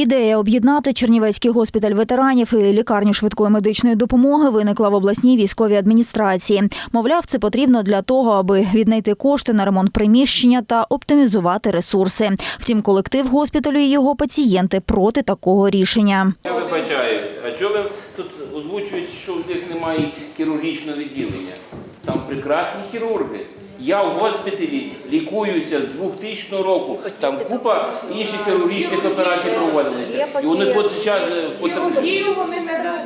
Ідея об'єднати Чернівецький госпіталь ветеранів і лікарню швидкої медичної допомоги виникла в обласній військовій адміністрації. Мовляв, це потрібно для того, аби віднайти кошти на ремонт приміщення та оптимізувати ресурси. Втім, колектив госпіталю і його пацієнти проти такого рішення. Я вибачаюсь, а чого ви тут озвучуєте, що в них немає хірургічного відділення? Там прекрасні хірурги. Я в госпіталі лікуюся з 2000 року. Там купа інших хірургічних операцій проводилися. І вони тут час Хірургію вони не да-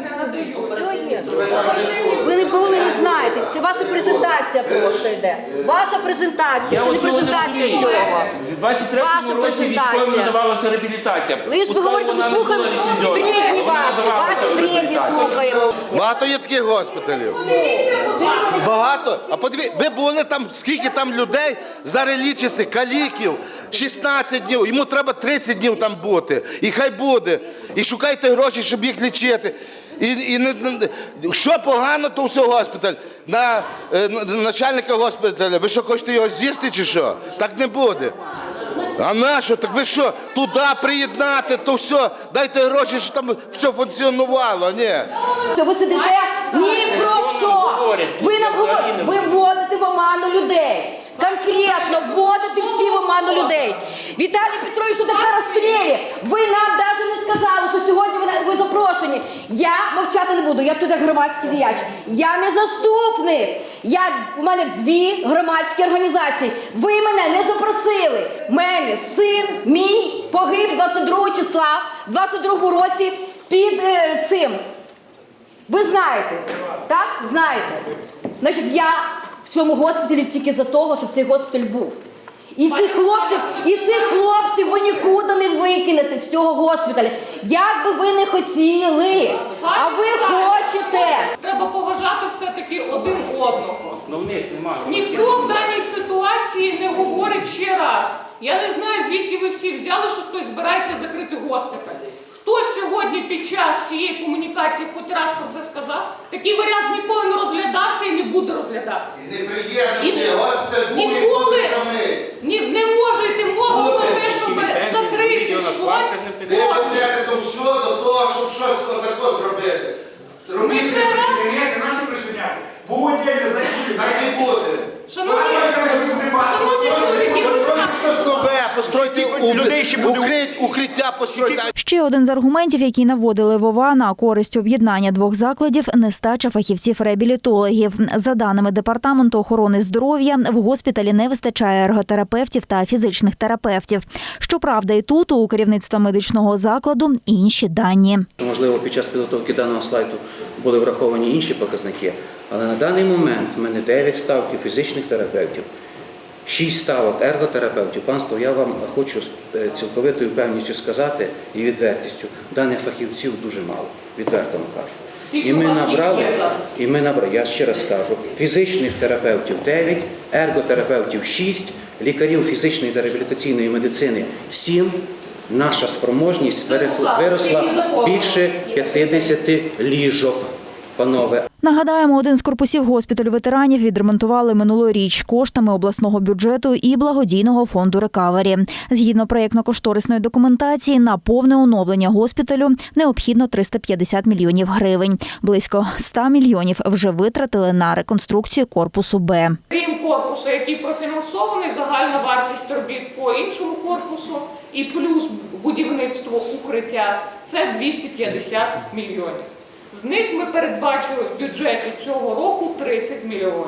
Ви не були, не знаєте. Це ваша презентація просто йде. Ваша презентація, це не презентація цього. В 23 Ваша році презентація. військовим надавалася реабілітація. Ви говорите, ми вона не слухаємо була ліцензіонна, бредні ваші, ваші бредні слухаємо. Багато є таких госпіталів. Багато. А подиві, ви були там, скільки там людей зараз лічиться, каліків, 16 днів. Йому треба 30 днів там бути. І хай буде. І шукайте гроші, щоб їх лічити. І, і не, що погано, то все госпіталь. На, е, на- на начальника госпіталя. Ви що хочете його з'їсти чи що? Так не буде. А нащо? Так ви що, туди приєднати, то все, дайте гроші, щоб там все функціонувало. Ні. Що ви сидите ні про що. Ви нам говорите, ви вводите в оману людей. Конкретно вводите всі в оману людей. Віталій Петрович, що таке розстрілі? Ви нам навіть не сказали, що сьогодні ви, ви запрошені. Я мовчати не буду, я тут як громадський діяч. Я не заступник. Я, у мене дві громадські організації. Ви мене не запросили. Мене син мій погиб 22 числа, в 22 році під е, цим. Ви знаєте, так? Знаєте. Значить, я в цьому госпіталі тільки за того, щоб цей госпіталь був. І цих хлопців, і цих хлопців ви нікуди не викинете з цього госпіталя. Як би ви не хотіли, а ви хочете. Треба поважати все-таки один одного. Основних немає. Ніхто в даній ситуації не говорить ще раз. Я не знаю, звідки ви всі взяли, що хтось збирається закрити госпіталь. Сьогодні під час цієї комунікації хоч раз про це сказав? Такий варіант ніколи не розглядався і не буде розглядатися. І не приєднуйте госпіталь ніколи ні, не може йти мова про те, щоб закрити щось. Ви ведете до що, до того, щоб щось отако зробити. Ми Робіть це раз, Прийняти наші присуняти. Буде, знаєте, так і буде. Шановні, шановні чоловіки, Постройте щось нове, постройте у- людей ще буде- укрит- укриття, постройте. Ще один з аргументів, які наводили Вова на користь об'єднання двох закладів, нестача фахівців-реабілітологів. За даними департаменту охорони здоров'я, в госпіталі не вистачає ерготерапевтів та фізичних терапевтів. Щоправда, і тут у керівництва медичного закладу інші дані. Можливо, під час підготовки даного слайду були враховані інші показники, але на даний момент в мене 9 ставків фізичних терапевтів, 6 ставок ерготерапевтів. Панство, я вам хочу е, цілковитою певністю сказати і відвертістю, даних фахівців дуже мало, відверто вам кажу. І ми набрали, і ми набрали, я ще раз кажу, фізичних терапевтів 9, ерготерапевтів 6, лікарів фізичної та реабілітаційної медицини 7. Наша спроможність виросла більше 50 ліжок, панове. Нагадаємо, один з корпусів госпіталю ветеранів відремонтували минулоріч коштами обласного бюджету і благодійного фонду рекавері. Згідно проєктно-кошторисної документації, на повне оновлення госпіталю необхідно 350 мільйонів гривень. Близько 100 мільйонів вже витратили на реконструкцію корпусу Б. крім корпусу, який профінансований, загальна вартість робіт по іншому корпусу і плюс будівництво укриття це 250 мільйонів. З них ми передбачили в бюджеті цього року 30 мільйонів.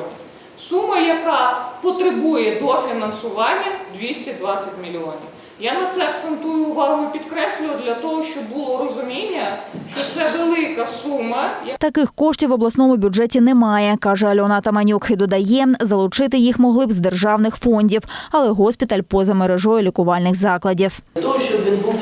Сума, яка потребує дофінансування 220 мільйонів. Я на це акцентую увагу і підкреслюю для того, щоб було розуміння, що це велика сума, Таких коштів в обласному бюджеті немає, каже Альона Таманюк. І додає, залучити їх могли б з державних фондів, але госпіталь поза мережою лікувальних закладів. Для того, щоб він був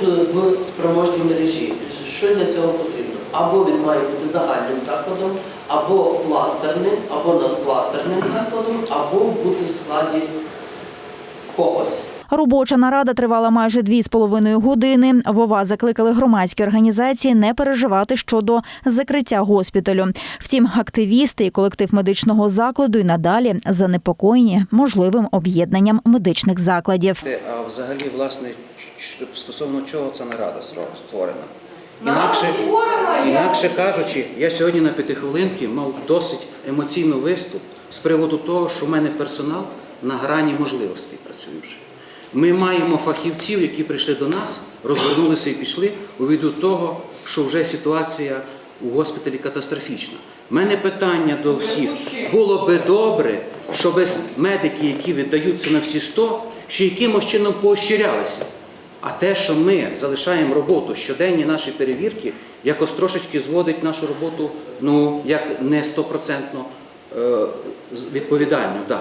в спроможній мережі, що для цього потрібно? Або він має бути загальним закладом, або кластерним, або надкластерним закладом, або бути в складі когось. Робоча нарада тривала майже дві з половиною години. Вова закликали громадські організації не переживати щодо закриття госпіталю. Втім, активісти і колектив медичного закладу й надалі занепокоєні можливим об'єднанням медичних закладів. А взагалі, власне, стосовно чого ця нарада створена. Інакше, інакше кажучи, я сьогодні на п'ятихвилинки мав досить емоційний виступ з приводу того, що в мене персонал на грані можливостей працює вже. Ми маємо фахівців, які прийшли до нас, розвернулися і пішли у віду того, що вже ситуація у госпіталі катастрофічна. У мене питання до всіх. Було би добре, щоб медики, які віддаються на всі 100, ще якимось чином поощрялися. А те, що ми залишаємо роботу, щоденні наші перевірки, якось трошечки зводить нашу роботу, ну, як не стопроцентно е, відповідальну. Да.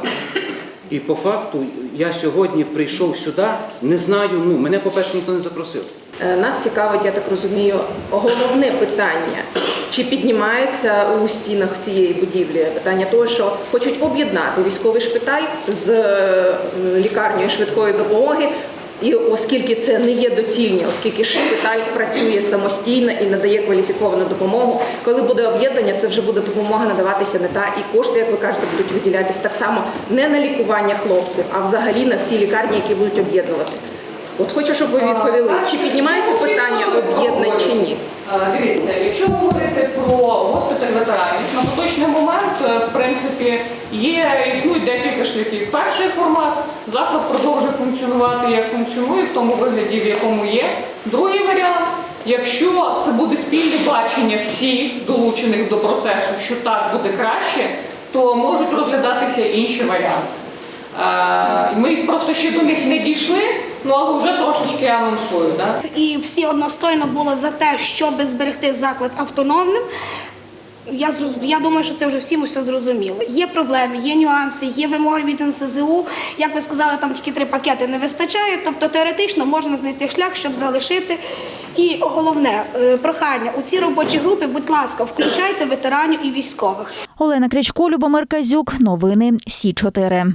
І по факту я сьогодні прийшов сюди, не знаю, ну, мене, по-перше, ніхто не запросив. Е, Нас цікавить, я так розумію, головне питання. Чи піднімається у стінах цієї будівлі питання того, що хочуть об'єднати військовий шпиталь з е, лікарнею швидкої допомоги, і оскільки це не є доцільні, оскільки шпиталь працює самостійно і надає кваліфіковану допомогу, коли буде об'єднання, це вже буде допомога надаватися не та і кошти, як ви кажете, будуть виділятися так само не на лікування хлопців, а взагалі на всі лікарні, які будуть об'єднувати. От хочу, щоб ви відповіли, чи піднімається питання об'єднань чи ні? Дивіться, якщо говорити про госпіталь ветеранів, на поточний момент, е, в принципі, є, існують декілька шляхів. Перший формат заклад продовжує функціонувати як функціонує, в тому вигляді, в якому є. Другий варіант, якщо це буде спільне бачення всіх долучених до процесу, що так буде краще, то можуть розглядатися інші варіанти. Е, Ми просто ще до них не дійшли, ну але вже трошечки анонсую. Да? і всі одностойно були за те, щоб зберегти заклад автономним. Я зроз- я думаю, що це вже всім усе зрозуміло. Є проблеми, є нюанси, є вимоги від НСЗУ. Як ви сказали, там тільки три пакети не вистачає. Тобто теоретично можна знайти шлях, щоб залишити. І головне е, прохання у ці робочі групи, будь ласка, включайте ветеранів і військових. Олена Крячко, Любомир Казюк. Новини Сі 4